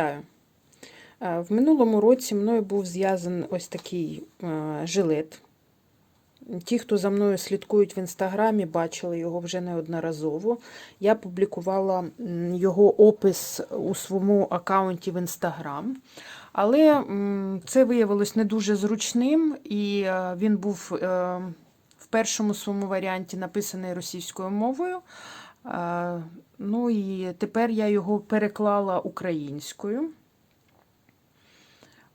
Вітаю! Е, В минулому році мною був зв'язаний ось такий е, жилет. Ті, хто за мною слідкують в інстаграмі, бачили його вже неодноразово. Я публікувала його опис у своєму аккаунті в інстаграм. Але це виявилось не дуже зручним, і е, він був в першому своєму варіанті написаний російською мовою. Ну і тепер я його переклала українською.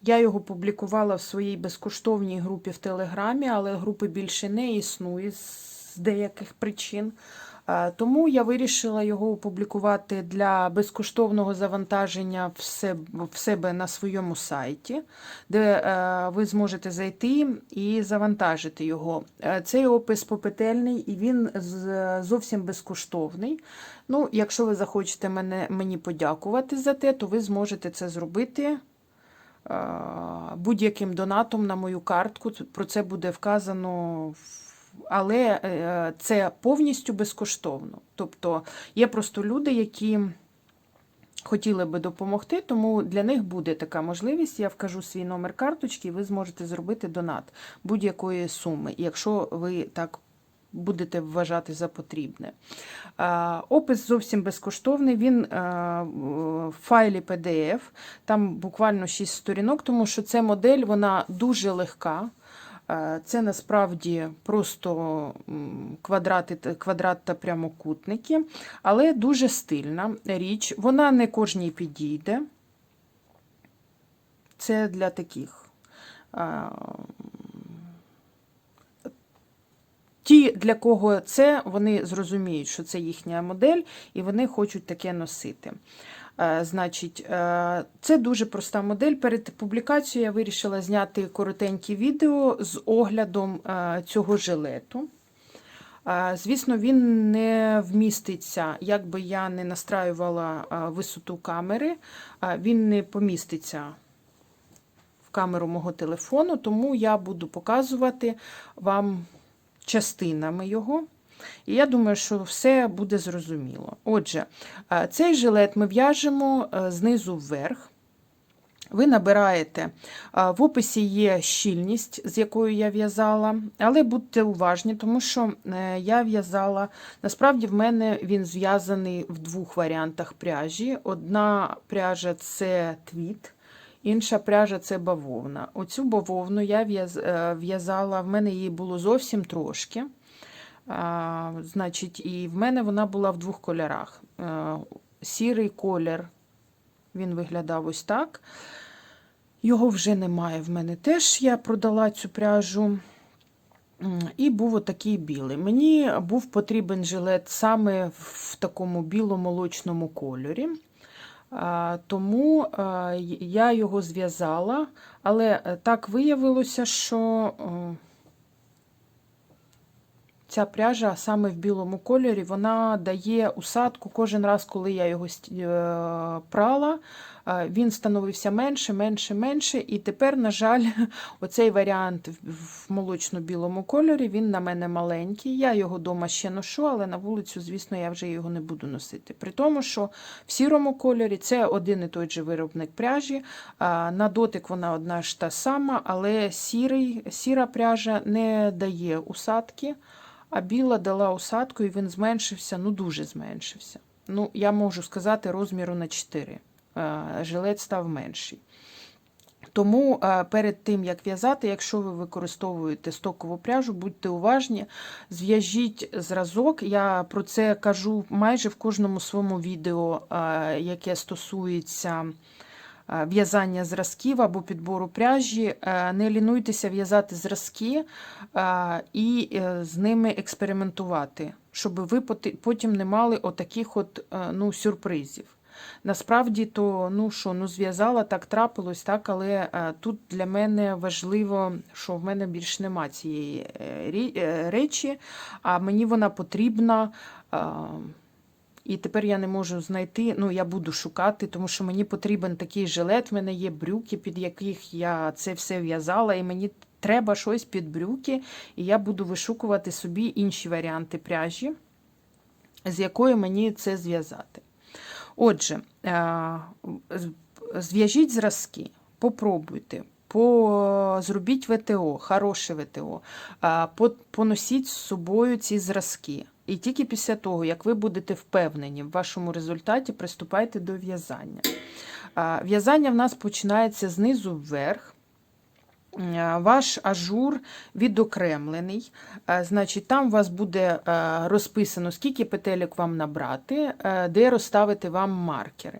Я його публікувала в своїй безкоштовній групі в Телеграмі, але групи більше не існує з деяких причин. Е, Тому я вирішила його опублікувати для безкоштовного завантаження в себе, на своєму сайті, де е, ви зможете зайти і завантажити його. Е, Цей опис попетельний і він зовсім безкоштовний. Ну, якщо ви захочете мене, мені подякувати за те, то ви зможете це зробити будь-яким донатом на мою картку. Про це буде вказано, в- але е, це повністю безкоштовно. Тобто є просто люди, які хотіли би допомогти, тому для них буде така можливість. Я вкажу свій номер карточки, і ви зможете зробити донат будь-якої суми, якщо ви так будете вважати за потрібне. Опис зовсім безкоштовний. Він е, в файлі PDF, там буквально 6 сторінок, тому що ця модель вона дуже легка. Е, Це насправді просто квадрати, квадрат та прямокутники, але дуже стильна річ. Вона не кожній підійде. Це для таких. е, Ті, для кого це, вони зрозуміють, що це їхня модель, і вони хочуть таке носити. Е, Значить, е, це дуже проста модель. Перед публікацією я вирішила зняти коротеньке відео з оглядом е, цього жилету. Звісно, він не вміститься, як би я не настраювала висоту камери, він не поміститься в камеру мого телефону, тому я буду показувати вам частинами його. І я думаю, що все буде зрозуміло. Отже, е, цей жилет ми в'яжемо е, знизу вверх. Ви набираєте, е, в описі є щільність, з якою я в'язала, але будьте уважні, тому що я в'язала, насправді в мене він зв'язаний в двох варіантах пряжі. Одна пряжа це твіт, інша пряжа це бавовна. Оцю бавовну я в'язала, в мене її було зовсім трошки. Значить, і в мене вона була в двох кольорах. Е, Сірий колір, він виглядав ось так. Його вже немає в мене теж. Я продала цю пряжу. І був отакий білий. Мені був потрібен жилет саме в такому біло-молочному кольорі. Тому я його зв'язала, але е, так виявилося, що ця пряжа саме в білому кольорі вона дає усадку кожен раз, коли я його е, прала. е, Він становився менше, менше, менше. І тепер, на жаль, оцей варіант в- молочно-білому кольорі він на мене маленький. Я його вдома ще ношу, але на вулицю, звісно, я вже його не буду носити. При тому, що в сірому кольорі це один і той же виробник пряжі. На дотик вона одна ж та сама, але сірий, сіра пряжа не дає усадки. А біла дала усадку, і він зменшився, ну дуже зменшився. Ну, я можу сказати, розміру на 4. Е, Жилет став менший. Тому е, перед тим, як в'язати, якщо ви використовуєте стокову пряжу, будьте уважні, зв'яжіть зразок. Я про це кажу майже в кожному своєму відео, е, яке стосується в'язання зразків або підбору пряжі. Е, Не лінуйтеся в'язати зразки е, і е, з ними експериментувати, щоб ви потім не мали отаких от, е, ну, сюрпризів. Насправді, то ну що, ну зв'язала, так трапилось, так, але е, тут для мене важливо, що в мене більш нема цієї е, е, речі, а мені вона потрібна. Е, і тепер я не можу знайти, ну я буду шукати, тому що мені потрібен такий жилет, в мене є брюки, під яких я це все в'язала, і мені треба щось під брюки, і я буду вишукувати собі інші варіанти пряжі, з якою мені це зв'язати. Отже, е, зв'яжіть зразки, попробуйте. По, зробіть ВТО, хороше ВТО, по- поносіть з собою ці зразки. І тільки після того, як ви будете впевнені в вашому результаті, приступайте до в'язання. В'язання в нас починається знизу вверх. Е, Ваш ажур відокремлений, Е, значить, там у вас буде е, розписано, скільки петелек вам набрати, де розставити вам маркери.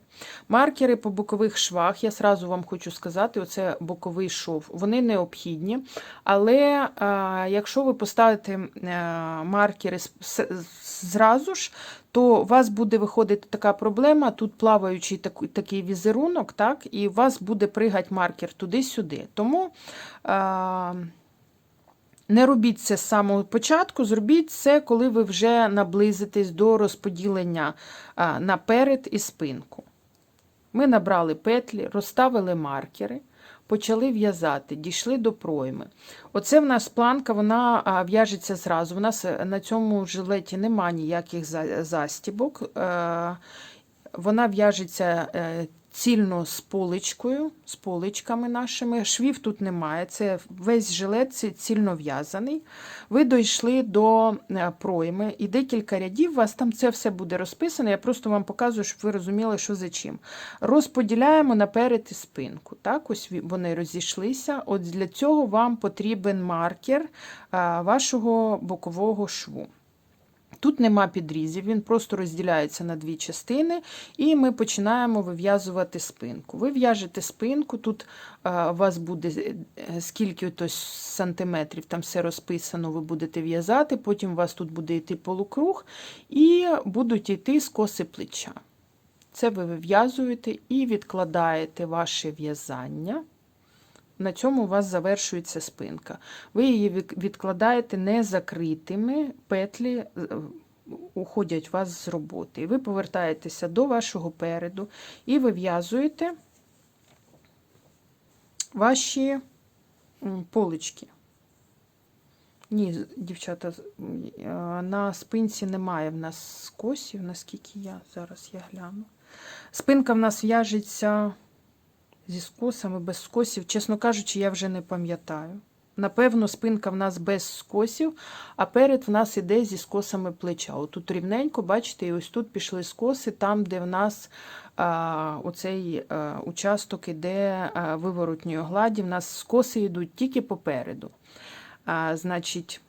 Маркери по бокових швах, я сразу вам хочу сказати, оце боковий шов, вони необхідні, але якщо ви поставите маркери зразу ж, то у вас буде виходити така проблема, тут плаваючий такий візерунок, так, і у вас буде пригати маркер туди-сюди. Тому не робіть це з самого початку, зробіть це, коли ви вже наблизитесь до розподілення е, наперед і спинку. Ми набрали петлі, розставили маркери, почали в'язати, дійшли до пройми. Оце в нас планка, вона в'яжеться зразу. У нас е, на цьому жилеті нема ніяких застібок. Е, Вона в'яжеться е, цільно з поличкою, з поличками нашими. Швів тут немає. Це весь жилет цільно в'язаний. Ви дійшли до е, пройми, і декілька рядів у вас там це все буде розписано. Я просто вам показую, щоб ви розуміли, що за чим. Розподіляємо наперед і спинку. Так, ось вони розійшлися. От для цього вам потрібен маркер вашого бокового шву. Тут нема підрізів, він просто розділяється на дві частини, і ми починаємо вив'язувати спинку. Ви в'яжете спинку, тут а, у вас буде е, скільки ото сантиметрів, там все розписано, ви будете в'язати, потім у вас тут буде йти полукруг, і будуть йти скоси плеча. Це ви вив'язуєте і відкладаєте ваше в'язання. На цьому у вас завершується спинка. Ви її відкладаєте не закритими, петлі е, уходять у вас з роботи. Ви повертаєтеся до вашого переду і вив'язуєте ваші полички. Ні, дівчата, е, на спинці немає в нас скосів, наскільки я зараз я гляну. Спинка в нас в'яжеться зі скосами, без скосів. Чесно кажучи, я вже не пам'ятаю. Напевно, спинка в нас без скосів, а перед в нас іде зі скосами плеча. Отут рівненько, бачите, і ось тут пішли скоси, там, де в нас а, оцей а, участок іде а, виворотньої гладі, в нас скоси йдуть тільки попереду. А, значить,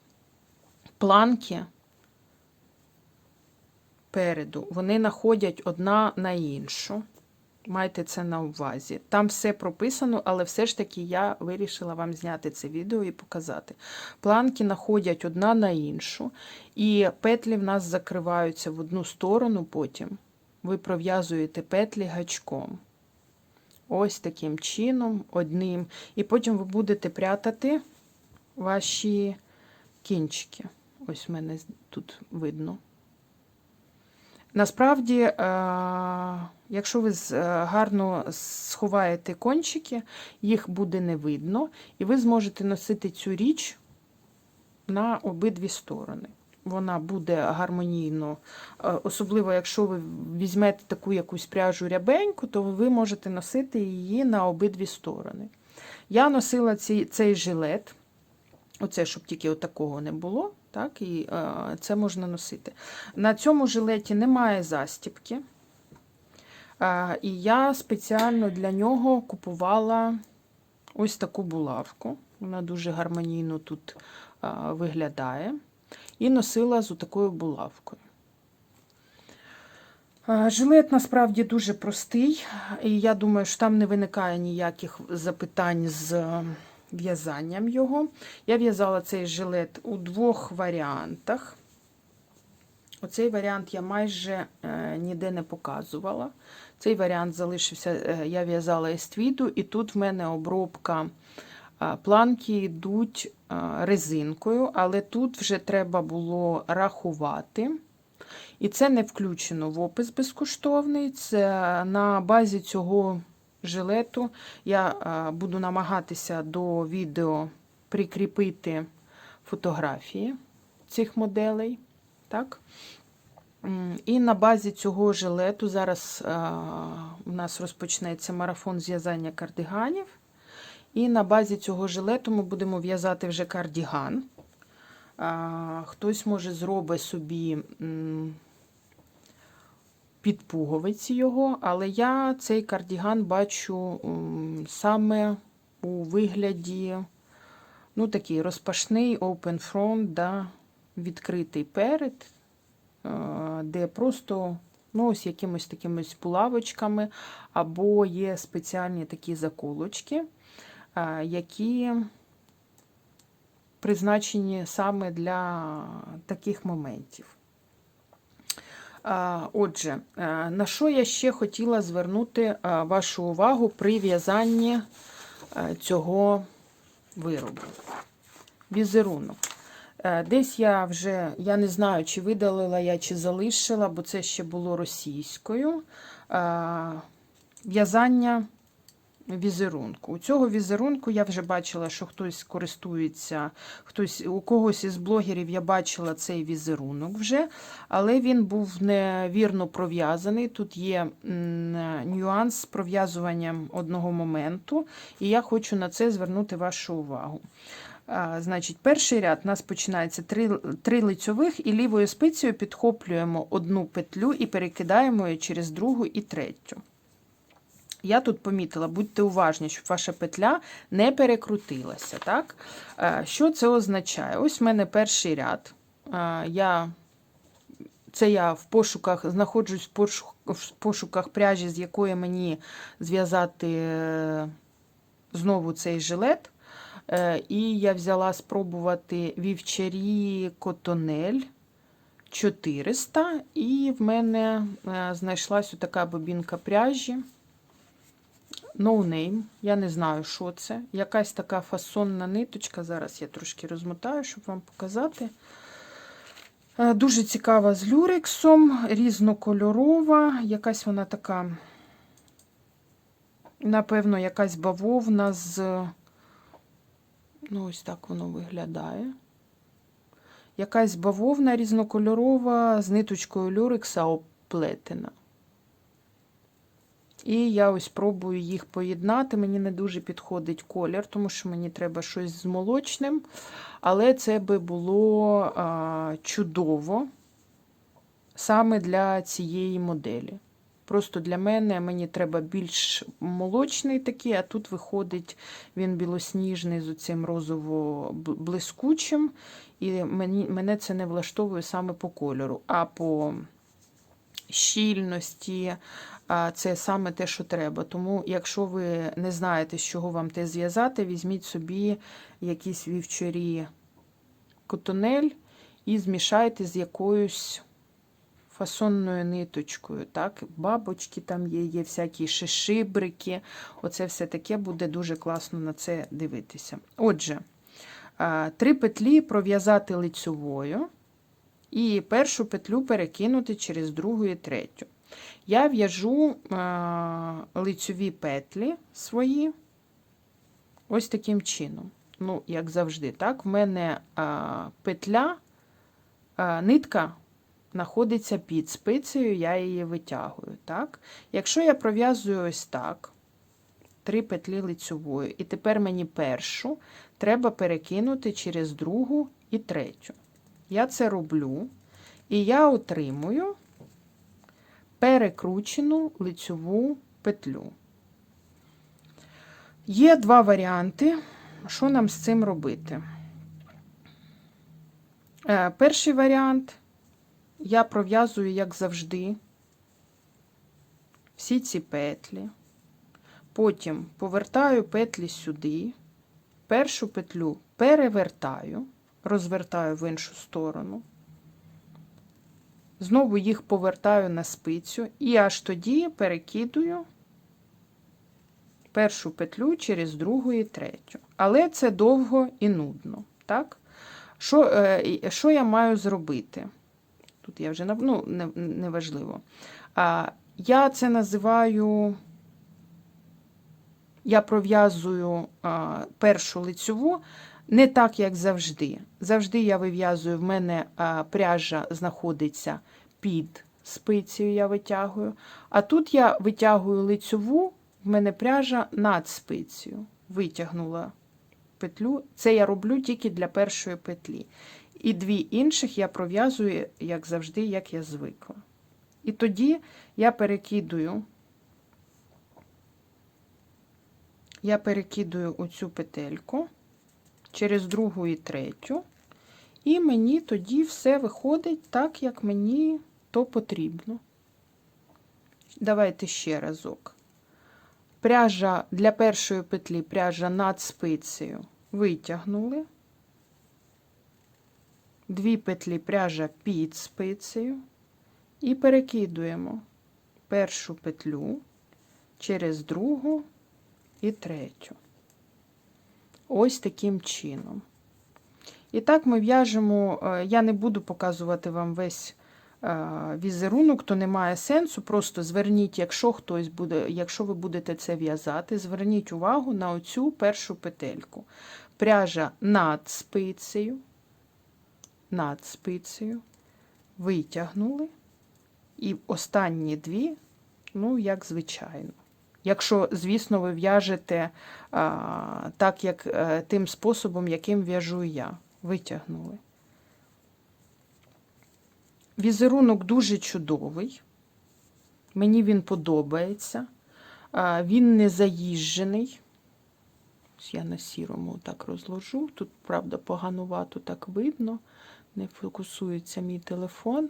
планки переду, вони находять одна на іншу. Майте це на увазі. Там все прописано, але все ж таки я вирішила вам зняти це відео і показати. Планки находять одна на іншу, і петлі в нас закриваються в одну сторону потім. Ви пров'язуєте петлі гачком. Ось таким чином, одним. І потім ви будете прятати ваші кінчики. Ось в мене тут видно. Насправді, е, якщо ви е, гарно сховаєте кончики, їх буде не видно, і ви зможете носити цю річ на обидві сторони. Вона буде гармонійно, е, особливо якщо ви візьмете таку якусь пряжу рябеньку, то ви можете носити її на обидві сторони. Я носила цей жилет, оце, щоб тільки отакого не було, так, і е, це можна носити. На цьому жилеті немає застіпки. Е, і я спеціально для нього купувала ось таку булавку. Вона дуже гармонійно тут е, виглядає. І носила з такою булавкою. Жилет насправді дуже простий, і я думаю, що там не виникає ніяких запитань з в'язанням його. Я в'язала цей жилет у двох варіантах. Оцей варіант я майже е, ніде не показувала. Цей варіант залишився, е, я в'язала із твіду, і тут в мене обробка е, планки йдуть е, резинкою, але тут вже треба було рахувати. І це не включено в опис безкоштовний. Це на базі цього жилету я е, буду намагатися до відео прикріпити фотографії цих моделей. Так? І на базі цього жилету зараз а, у нас розпочнеться марафон з в'язання кардиганів. І на базі цього жилету ми будемо в'язати вже кардіган. А, Хтось може зробить собі під пуговиці його, але я цей кардіган бачу саме у вигляді ну, такий розпашний open front, да, відкритий перед, де просто ну, ось якимось такими булавочками, або є спеціальні такі заколочки, які призначені саме для таких моментів. Отже, е, на що я ще хотіла звернути е, вашу увагу при в'язанні е, цього виробу? Візерунок. Десь я вже, я не знаю, чи видалила я, чи залишила, бо це ще було російською. В'язання візерунку. У цього візерунку я вже бачила, що хтось користується, хтось, у когось із блогерів я бачила цей візерунок вже, але він був невірно пров'язаний. Тут є нюанс з пров'язуванням одного моменту, і я хочу на це звернути вашу увагу. А, Значить, перший ряд у нас починається три, три лицьових, і лівою спицею підхоплюємо одну петлю і перекидаємо її через другу і третю. Я тут помітила, будьте уважні, щоб ваша петля не перекрутилася. Так? Е, Що це означає? Ось в мене перший ряд. Е, Я, це я в пошуках, знаходжусь в пошук- в пошуках пряжі, з якої мені зв'язати е, знову цей жилет. І я взяла спробувати вівчарі котонель 400, і в мене знайшлась така бобінка пряжі. No name. Я не знаю, що це. Якась така фасонна ниточка. Зараз я трошки розмотаю, щоб вам показати. Е, Дуже цікава з люрексом, різнокольорова, якась вона така, напевно, якась бавовна з. Ну, ось так воно виглядає. Якась бавовна різнокольорова з ниточкою люрекса оплетена. І я ось пробую їх поєднати. Мені не дуже підходить колір, тому що мені треба щось з молочним. Але це би було а, чудово саме для цієї моделі. Просто для мене мені треба більш молочний такий, а тут виходить він білосніжний з оцим розово-блискучим. І мені, мене це не влаштовує саме по кольору, а по щільності, це саме те, що треба. Тому, якщо ви не знаєте, з чого вам те зв'язати, візьміть собі якісь вівчарі котонель і змішайте з якоюсь фасонною ниточкою. Так? Бабочки там є, є всякі шишибрики. Оце все таке буде дуже класно на це дивитися. Отже, три петлі пров'язати лицьовою. І першу петлю перекинути через другу і третю. Я в'яжу лицьові петлі свої ось таким чином. Ну, як завжди, так, в мене а, петля, а, нитка знаходиться під спицею, я її витягую. Так? Якщо я пров'язую ось так, три петлі лицьовою, і тепер мені першу треба перекинути через другу і третю. Я це роблю, і я отримую перекручену лицьову петлю. Є два варіанти, що нам з цим робити. Е, Перший варіант я пров'язую, як завжди, всі ці петлі. Потім повертаю петлі сюди, першу петлю перевертаю, розвертаю в іншу сторону. Знову їх повертаю на спицю і аж тоді перекидую першу петлю через другу і третю. Але це довго і нудно. Так? Що е, що я маю зробити? Тут я вже ну, неважливо. Не я це називаю, я пров'язую першу лицьову не так, як завжди. Завжди я вив'язую, в мене пряжа знаходиться під спицею я витягую. А тут я витягую лицьову, в мене пряжа над спицею. Витягнула петлю. Це я роблю тільки для першої петлі. І дві інших я пров'язую, як завжди, як я звикла. І тоді я перекидую, я перекидую оцю петельку через другу і третю. І мені тоді все виходить так, як мені то потрібно. Давайте ще разок. Пряжа для першої петлі пряжа над спицею витягнули. Дві петлі пряжа під спицею. І перекидуємо першу петлю через другу і третю. Ось таким чином. І так ми в'яжемо, е, я не буду показувати вам весь е, візерунок, то немає сенсу. Просто зверніть, якщо хтось буде, якщо ви будете це в'язати, зверніть увагу на оцю першу петельку. Пряжа над спицею, над спицею, витягнули. І останні дві, ну, як звичайно. Якщо, звісно, ви в'яжете так, як а, тим способом, яким в'яжу я. Витягнули. Візерунок дуже чудовий. Мені він подобається. Він не заїжджений. Я на сірому так розложу. Тут, правда, поганувато так видно. Не фокусується мій телефон.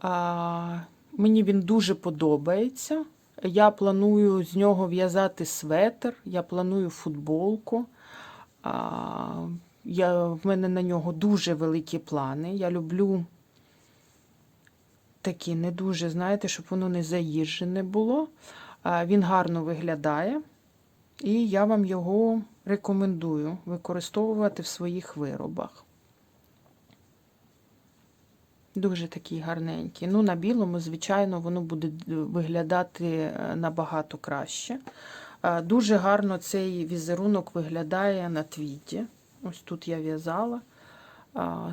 А, Мені він дуже подобається. Я планую з нього в'язати светр, я планую футболку. А, я, В мене на нього дуже великі плани. Я люблю такі не дуже, знаєте, щоб воно не заїжджене було. А, він гарно виглядає, і я вам його рекомендую використовувати в своїх виробах. Дуже такий гарненький. Ну, на білому, звичайно, воно буде виглядати е, набагато краще. Дуже гарно цей візерунок виглядає на твіті. Ось тут я в'язала.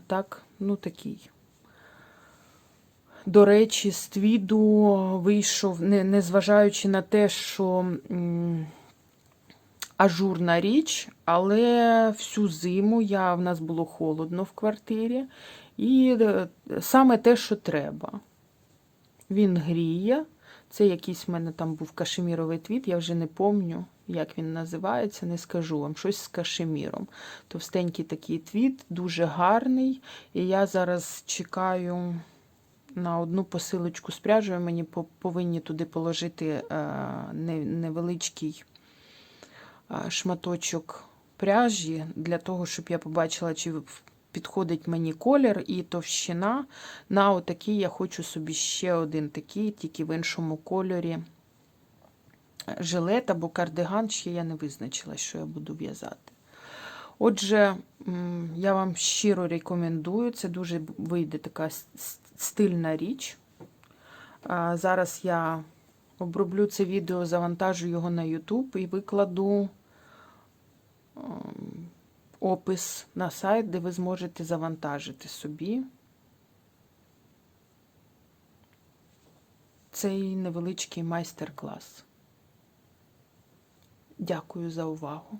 Так, ну такий. До речі, з твіду вийшов, незважаючи на те, що м, ажурна річ, але всю зиму я, в нас було холодно в квартирі. І е, саме те, що треба. Він гріє. Це якийсь в мене там був кашеміровий твіт, я вже не пам'ятаю, як він називається, не скажу вам. Щось з кашеміром. Товстенький такий твіт, дуже гарний. І я зараз чекаю на одну посилочку з пряжею. Мені повинні туди положити е, невеличкий е, шматочок пряжі для того, щоб я побачила, чи підходить мені колір і товщина. На отакий я хочу собі ще один такий, тільки в іншому кольорі жилет або кардиган, ще я не визначила, що я буду в'язати. Отже, я вам щиро рекомендую, це дуже вийде така стильна річ. Зараз я оброблю це відео, завантажу його на YouTube і викладу опис на сайт, де ви зможете завантажити собі цей невеличкий майстер-клас. Дякую за увагу.